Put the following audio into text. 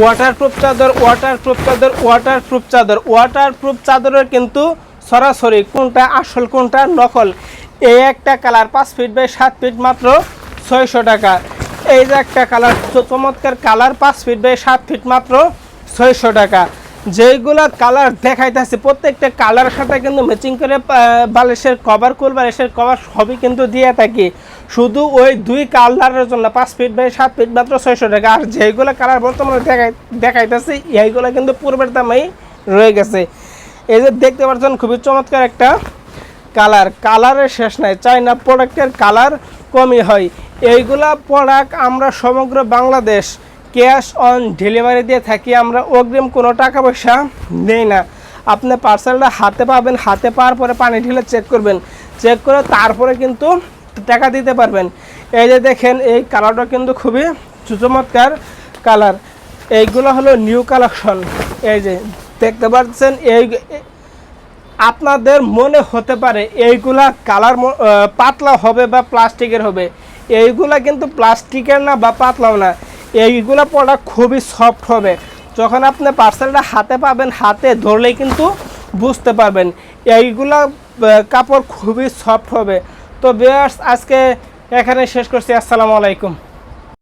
Waterproof চাদর waterproof চাদর waterproof চাদর। ওয়াটারপ্রুফ চাদরের কিন্তু সরাসরি কোনটা আসল, কোনটা নকল? এই একটা কালার পাঁচ ফিট বাই সাত ফিট মাত্র ছয়শো টাকা। এই যে একটা কালার চমৎকার কালার পাঁচ ফিট বাই সাত ফিট মাত্র ছয়শো টাকা। যেইগুলা কালার দেখাইতেছে, প্রত্যেকটা কালারের সাথে কিন্তু ম্যাচিং করে বালিশের কভার কুল বালিশের কভার সবই কিন্তু দিয়ে থাকি। শুধু ওই দুই কালারের জন্য, পাঁচ ফিট বাই সাত ফিট মাত্র ছয়শো টাকা। আর যেইগুলো কালার বর্তমানে দেখাই দেখাইতেছি, এইগুলো কিন্তু পূর্বের দামেই রয়ে গেছে। এই যে দেখতে পাচ্ছেন, খুবই চমৎকার একটা কালার। কালারের শেষ নাই চাইনা প্রোডাক্টের কালার কমই হয়। এইগুলা প্রোডাক্ট আমরা সমগ্র বাংলাদেশ ক্যাশ অন ডেলিভারি দিয়ে থাকি, আমরা অগ্রিম কোনো টাকা পয়সা নেই না। আপনি পার্সেলটা হাতে পাবেন, হাতে পাওয়ার পরে পানি ঢেলে চেক করবেন। চেক করে তারপরে কিন্তু টাকা দিতে পারবেন। এই যে দেখেন, এই কালারটা কিন্তু খুবই চমৎকার কালার এইগুলো হলো নিউ কালেকশন এই যে দেখতে পাচ্ছেন, এই আপনাদের মনে হতে পারে এইগুলা কালার পাতলা হবে বা প্লাস্টিকের হবে। এইগুলা কিন্তু প্লাস্টিকের না বা পাতলাও না। এইগুলা প্রোডাক্ট খুবই সফট হবে। যখন আপনি পার্সেলটা হাতে পাবেন, হাতে ধরলেই কিন্তু বুঝতে পারবেন। এইগুলা কাপড় খুবই সফট হবে। তো বিয়ার্স আজকে এখানে শেষ করছি। আসসালামু আলাইকুম।